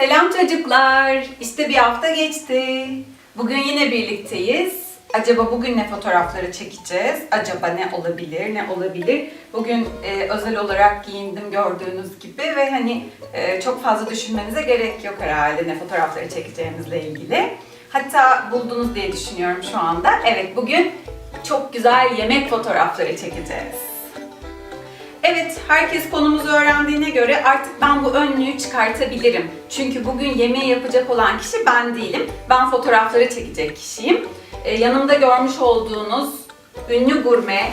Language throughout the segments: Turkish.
Selam çocuklar. İşte bir hafta geçti. Bugün yine birlikteyiz. Acaba bugün ne fotoğrafları çekeceğiz? Acaba ne olabilir, ne olabilir? Bugün e, özel olarak giyindim gördüğünüz gibi ve hani e, çok fazla düşünmenize gerek yok herhalde ne fotoğrafları çekeceğimizle ilgili. Hatta buldunuz diye düşünüyorum şu anda. Evet bugün çok güzel yemek fotoğrafları çekeceğiz. Evet, herkes konumuzu öğrendiğine göre artık ben bu önlüğü çıkartabilirim. Çünkü bugün yemeği yapacak olan kişi ben değilim. Ben fotoğrafları çekecek kişiyim. Ee, yanımda görmüş olduğunuz ünlü gurme,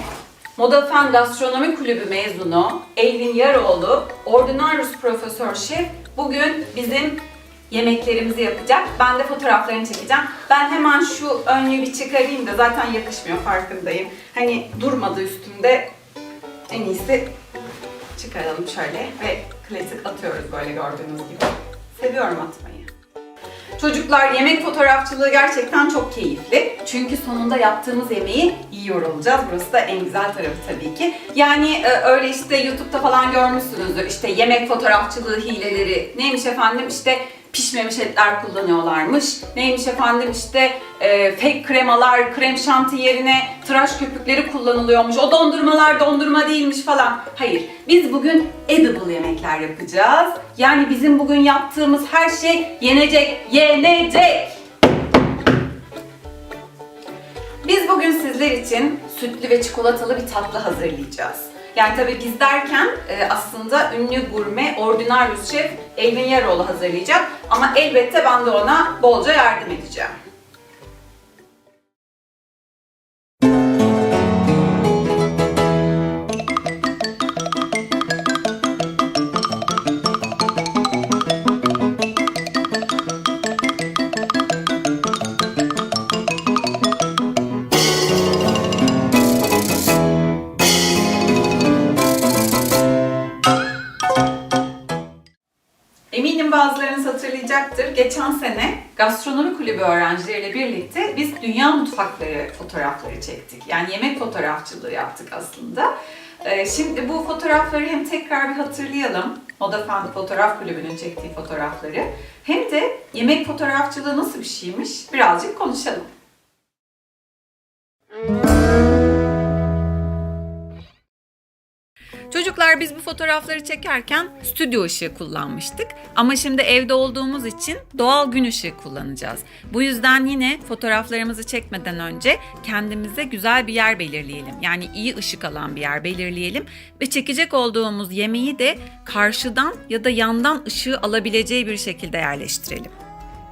Moda Fen Gastronomi Kulübü mezunu Elvin Yaroğlu, Ordinarius Profesör Şef bugün bizim yemeklerimizi yapacak. Ben de fotoğraflarını çekeceğim. Ben hemen şu önlüğü bir çıkarayım da zaten yakışmıyor farkındayım. Hani durmadı üstümde en iyisi çıkaralım şöyle ve klasik atıyoruz böyle gördüğünüz gibi. Seviyorum atmayı. Çocuklar yemek fotoğrafçılığı gerçekten çok keyifli. Çünkü sonunda yaptığımız yemeği yiyor olacağız. Burası da en güzel tarafı tabii ki. Yani e, öyle işte YouTube'da falan görmüşsünüzdür. İşte yemek fotoğrafçılığı hileleri. Neymiş efendim? İşte pişmemiş etler kullanıyorlarmış. Neymiş efendim işte e, fake kremalar, krem şanti yerine tıraş köpükleri kullanılıyormuş. O dondurmalar dondurma değilmiş falan. Hayır, biz bugün edible yemekler yapacağız. Yani bizim bugün yaptığımız her şey yenecek, yenecek. Biz bugün sizler için sütlü ve çikolatalı bir tatlı hazırlayacağız. Yani tabii biz derken e, aslında ünlü gurme Ordinarius Şef Elvin Yaroğlu hazırlayacak. Ama elbette ben de ona bolca yardım edeceğim. Hatırlayacaktır. Geçen sene gastronomi kulübü öğrencileriyle birlikte biz dünya mutfakları fotoğrafları çektik. Yani yemek fotoğrafçılığı yaptık aslında. Ee, Şimdi bu fotoğrafları hem tekrar bir hatırlayalım. Moda Fen Fotoğraf Kulübü'nün çektiği fotoğrafları. Hem de yemek fotoğrafçılığı nasıl bir şeymiş birazcık konuşalım. Çocuklar biz bu fotoğrafları çekerken stüdyo ışığı kullanmıştık. Ama şimdi evde olduğumuz için doğal gün ışığı kullanacağız. Bu yüzden yine fotoğraflarımızı çekmeden önce kendimize güzel bir yer belirleyelim. Yani iyi ışık alan bir yer belirleyelim ve çekecek olduğumuz yemeği de karşıdan ya da yandan ışığı alabileceği bir şekilde yerleştirelim.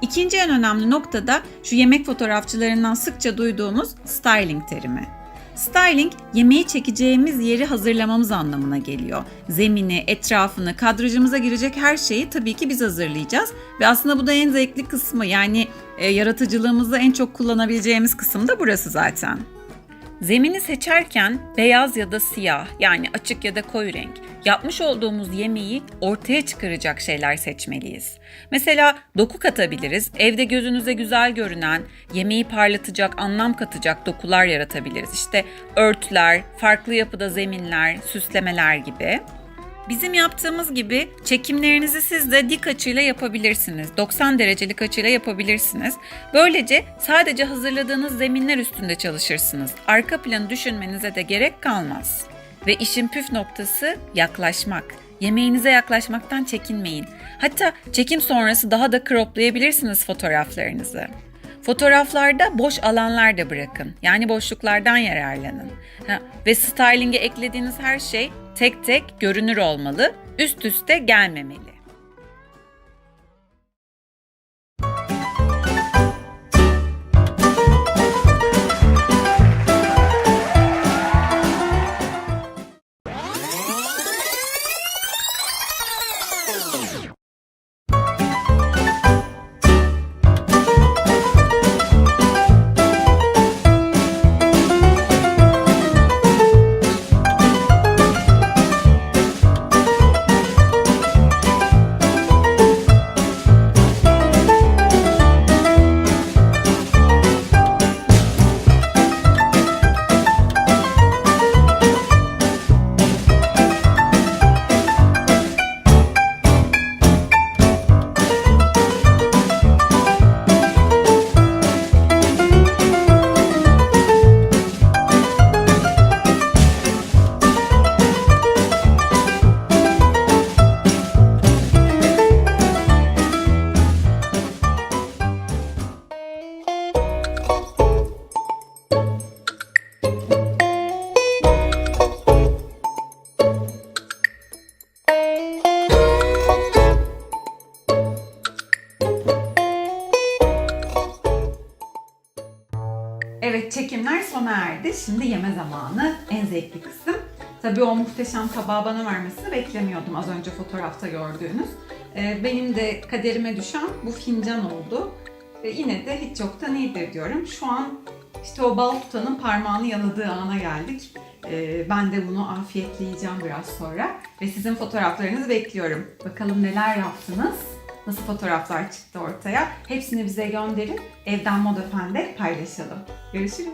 İkinci en önemli nokta da şu yemek fotoğrafçılarından sıkça duyduğumuz styling terimi. Styling, yemeği çekeceğimiz yeri hazırlamamız anlamına geliyor. Zemini, etrafını, kadrajımıza girecek her şeyi tabii ki biz hazırlayacağız. Ve aslında bu da en zevkli kısmı. Yani e, yaratıcılığımızı en çok kullanabileceğimiz kısım da burası zaten. Zemini seçerken beyaz ya da siyah yani açık ya da koyu renk yapmış olduğumuz yemeği ortaya çıkaracak şeyler seçmeliyiz. Mesela doku katabiliriz. Evde gözünüze güzel görünen, yemeği parlatacak, anlam katacak dokular yaratabiliriz. İşte örtüler, farklı yapıda zeminler, süslemeler gibi. Bizim yaptığımız gibi çekimlerinizi siz de dik açıyla yapabilirsiniz. 90 derecelik açıyla yapabilirsiniz. Böylece sadece hazırladığınız zeminler üstünde çalışırsınız. Arka planı düşünmenize de gerek kalmaz. Ve işin püf noktası yaklaşmak. Yemeğinize yaklaşmaktan çekinmeyin. Hatta çekim sonrası daha da croplayabilirsiniz fotoğraflarınızı. Fotoğraflarda boş alanlar da bırakın. Yani boşluklardan yararlanın. Ha, ve styling'e eklediğiniz her şey tek tek görünür olmalı, üst üste gelmemeli. Çekimler sona erdi. Şimdi yeme zamanı. En zevkli kısım. Tabii o muhteşem tabağı bana vermesini beklemiyordum az önce fotoğrafta gördüğünüz. Ee, benim de kaderime düşen bu fincan oldu. Ve yine de hiç yoktan iyidir diyorum. Şu an işte o bal tutanın parmağını yaladığı ana geldik. Ee, ben de bunu afiyetle yiyeceğim biraz sonra. Ve sizin fotoğraflarınızı bekliyorum. Bakalım neler yaptınız? Nasıl fotoğraflar çıktı ortaya? Hepsini bize gönderin. Evden Moda Fen'de paylaşalım. Görüşürüz.